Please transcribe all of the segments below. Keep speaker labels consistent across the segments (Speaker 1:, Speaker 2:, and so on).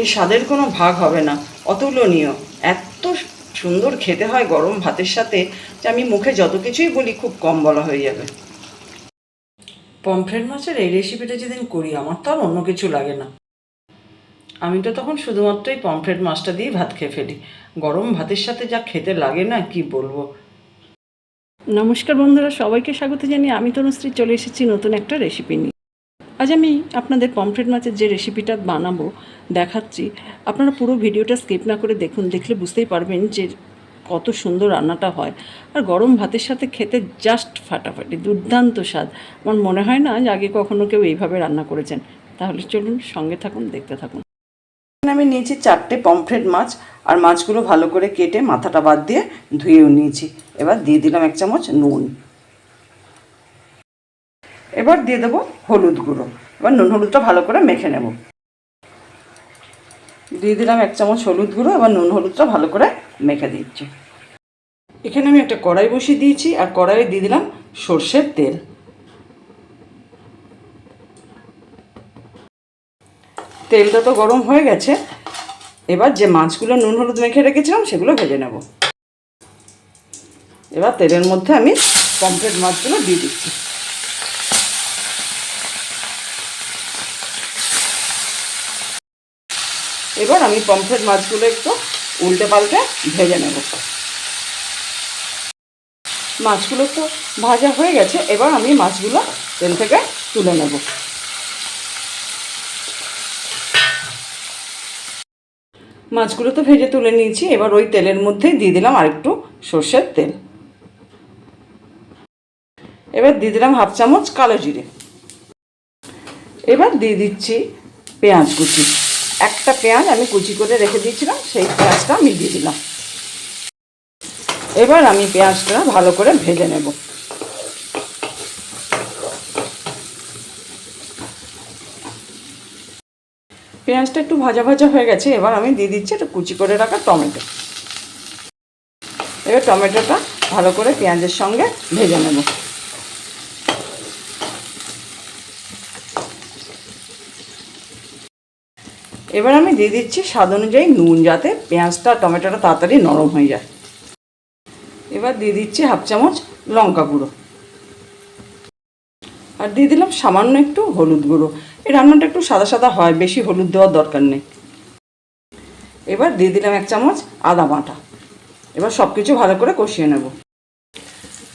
Speaker 1: এই স্বাদের কোনো ভাগ হবে না। অতুলনীয়। এত সুন্দর খেতে হয় গরম ভাতের সাথে যে আমি মুখে যত কিছুই বলি খুব কম বলা হয়ে যাবে। পমফ্রেট মাছের এই রেসিপিটা যেদিন করি, আমার তো আর অন্য কিছু লাগে না। আমি তো তখন শুধুমাত্র এই পমফ্রেট মাছটা দিয়েই ভাত খেয়ে ফেলি। গরম ভাতের সাথে যা খেতে লাগে না, কি বলব?
Speaker 2: নমস্কার বন্ধুরা, সবাইকে স্বাগত জানিয়ে আমি তনুশ্রী চলে এসেছি নতুন একটা রেসিপি নিয়ে। আজ আমি আপনাদের পমফ্রেট মাছের যে রেসিপিটা বানাবো দেখাচ্ছি। আপনারা পুরো ভিডিওটা স্কিপ না করে দেখুন, দেখলে বুঝতেই পারবেন যে কত সুন্দর রান্নাটা হয়। আর গরম ভাতের সাথে খেতে জাস্ট ফাটাফাটি, দুর্দান্ত স্বাদ। আমার মনে হয় না যে আগে কখনো কেউ এইভাবে রান্না করেছেন। তাহলে চলুন সঙ্গে থাকুন, দেখতে থাকুন।
Speaker 1: আমি নিয়েছি চারটে পমফ্রেট মাছ, আর মাছগুলো ভালো করে কেটে মাথাটা বাদ দিয়ে ধুয়েও নিয়েছি। এবার দিয়ে দিলাম এক চামচ নুন। এবার দিয়ে দেবো হলুদ গুঁড়ো। এবার নুন, হলুদটা ভালো করে মেখে নেব। দিয়ে দিলাম এক চামচ হলুদ গুঁড়ো, এবার নুন হলুদটা ভালো করে মেখে দিচ্ছি। এখানে আমি একটা কড়াই বসিয়ে দিয়েছি, আর কড়াইয়ে দিয়ে দিলাম সর্ষের তেল। তেলটা তো গরম হয়ে গেছে, এবার যে মাছগুলো নুন হলুদ মেখে রেখেছিলাম, সেগুলো ভেজে নেব। এবার তেলের মধ্যে আমি পমফ্রেট মাছগুলো দিয়ে দিচ্ছি। এবার আমি পমফ্রেট মাছগুলো একটু উল্টে পাল্টে ভেজে নেব। মাছগুলো তো ভাজা হয়ে গেছে, এবার আমি মাছগুলো তেল থেকে তুলে নেব। মাছগুলো তো ভেজে তুলে নিয়েছি, এবার ওই তেলের মধ্যেই দিয়ে দিলাম আরেকটু সর্ষের তেল। এবার দিয়ে দিলাম হাফ চামচ কালো জিরে। এবার দিয়ে দিচ্ছি পেঁয়াজ কুচি। একটা পেঁয়াজ আমি কুচি করে রেখে দিয়েছিলাম, সেই পেঁয়াজটা আমি দিয়ে দিলাম। এবার আমি পেঁয়াজটা ভালো করে ভেজে নেব। পেঁয়াজটা একটু ভাজা ভাজা হয়ে গেছে, এবার আমি দিয়ে দিচ্ছি একটু কুচি করে রাখা টমেটো। এবার টমেটোটা ভালো করে পেঁয়াজের সঙ্গে ভেজে নেব। এবার আমি দিয়ে দিচ্ছি স্বাদ অনুযায়ী নুন যাতে পেঁয়াজটা, টমেটোটা তাড়াতাড়ি নরম হয়ে যায়। এবার দিয়ে দিচ্ছি হাফ চামচ লঙ্কা গুঁড়ো। আর দিয়ে দিলাম সামান্য একটু হলুদ গুঁড়ো। এই রান্নাটা একটু সাদা সাদা হয়, বেশি হলুদ দেওয়ার দরকার নেই। এবার দিয়ে দিলাম এক চামচ আদা বাটা। এবার সব কিছু ভালো করে কষিয়ে নেব।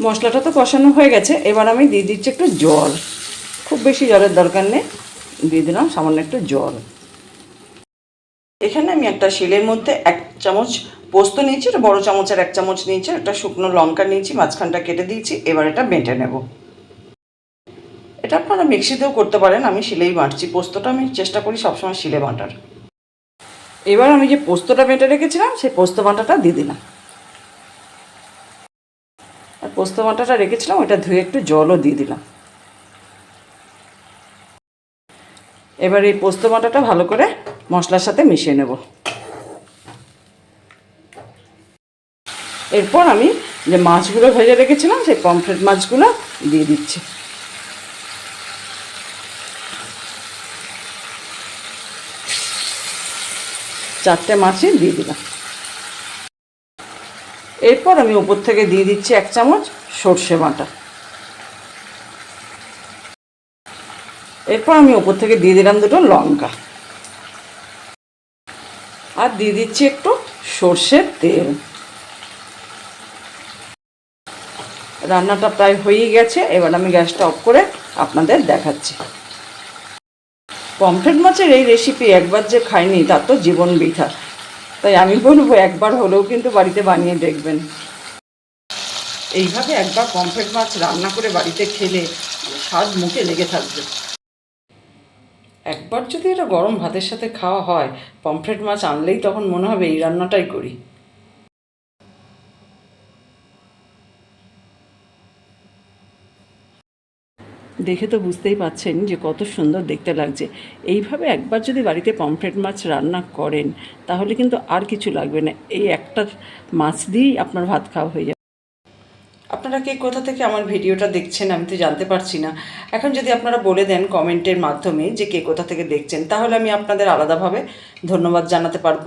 Speaker 1: মশলাটা তো কষানো হয়ে গেছে, এবার আমি দিয়ে দিচ্ছি একটু জল। খুব বেশি জলের দরকার নেই। দিয়ে দিলাম সামান্য একটু জল। এখানে আমি একটা শিলের মধ্যে এক চামচ পোস্ত নিয়েছি, একটা বড় চামচের এক চামচ নিয়েছি, একটা শুকনো লঙ্কা নিয়েছি, মাঝখানটা কেটে দিয়েছি, এবার এটা বেটে নেব। এটা আপনারা মিক্সিতেও করতে পারেন, আমি শিলেই বাঁটছি। পোস্তটা আমি চেষ্টা করি সবসময় শিলে বাঁটার। এবার আমি যে পোস্তটা বেটে রেখেছিলাম, সেই পোস্ত বাটাটা দিয়ে দিলাম। আর পোস্ত বাটাটা রেখেছিলাম ওটা ধুয়ে একটু জলও দিয়ে দিলাম। এবার এই পোস্ত বাটাটা ভালো করে মশলার সাথে মিশিয়ে নেব। এরপর আমি যে মাছগুলো ভেজে রেখেছিলাম, সেই পমফ্রেট মাছগুলো দিয়ে দিচ্ছি। চারটে মাছই দিয়ে দিলাম। এরপর আমি উপর থেকে দিয়ে দিচ্ছি এক চামচ সর্ষে বাটা। এরপর আমি উপর থেকে দিয়ে দিলাম দুটো লঙ্কা। আর দিয়ে দিচ্ছি একটু সর্ষের তেল। রান্নাটা প্রায় হয়েই গেছে, এবার আমি গ্যাসটা অফ করে আপনাদের দেখাচ্ছি। পমফ্রেট মাছের এই রেসিপি একবার যে খাইনি, তার তো জীবন বৃথা। তাই আমি বলব একবার হলেও কিন্তু বাড়িতে বানিয়ে দেখবেন। এইভাবে একবার পমফ্রেট মাছ রান্না করে বাড়িতে খেলে স্বাদ মুখে লেগে থাকবে। একবার যদি এটা গরম ভাতের সাথে খাওয়া হয়, পমফ্রেট মাছ আনলেই তখন মনে হবে এই রান্নাটাই করি।
Speaker 2: দেখে তো বুঝতেই পাচ্ছেন যে কত সুন্দর দেখতে লাগছে। এইভাবে একবার যদি বাড়িতে পমফ্রেট মাছ রান্না করেন, তাহলে কিন্তু আর কিছু লাগবে না। এই একটা মাছ দিয়েই আপনার ভাত খাওয়া হয়ে যাবে।
Speaker 1: আপনারা কে কোথা থেকে আমার ভিডিওটা দেখছেন আমি তো জানতে পারছি না। এখন যদি আপনারা বলে দেন কমেন্টের মাধ্যমে যে কে কোথা থেকে দেখছেন, তাহলে আমি আপনাদের আলাদাভাবে ধন্যবাদ জানাতে পারব।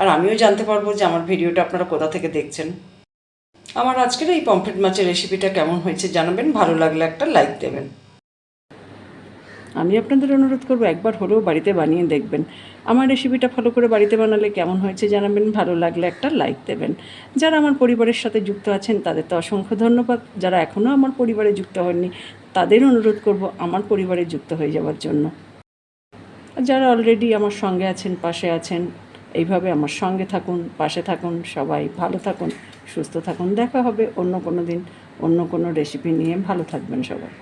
Speaker 1: আর আমিও জানতে পারব যে আমার ভিডিওটা আপনারা কোথা থেকে দেখছেন। আমার আজকের এই পমফ্রেট মাছের রেসিপিটা কেমন হয়েছে জানাবেন, ভালো লাগলে একটা লাইক দেবেন।
Speaker 2: আমি আপনাদের অনুরোধ করব একবার হলেও বাড়িতে বানিয়ে দেখবেন। আমার রেসিপিটা ফলো করে বাড়িতে বানালে কেমন হয়েছে জানাবেন, ভালো লাগলে একটা লাইক দেবেন। যারা আমার পরিবারের সাথে যুক্ত আছেন, তাদের তো অসংখ্য ধন্যবাদ। যারা এখনও আমার পরিবারে যুক্ত হননি তাদের অনুরোধ করব আমার পরিবারে যুক্ত হয়ে যাওয়ার জন্য। যারা অলরেডি আমার সঙ্গে আছেন, পাশে আছেন, এইভাবে আমার সঙ্গে থাকুন, পাশে থাকুন, সবাই ভালো থাকুন, সুস্থ থাকুন। দেখা হবে অন্য কোনো দিন, অন্য কোনো রেসিপি নিয়ে। ভালো থাকবেন সবাই।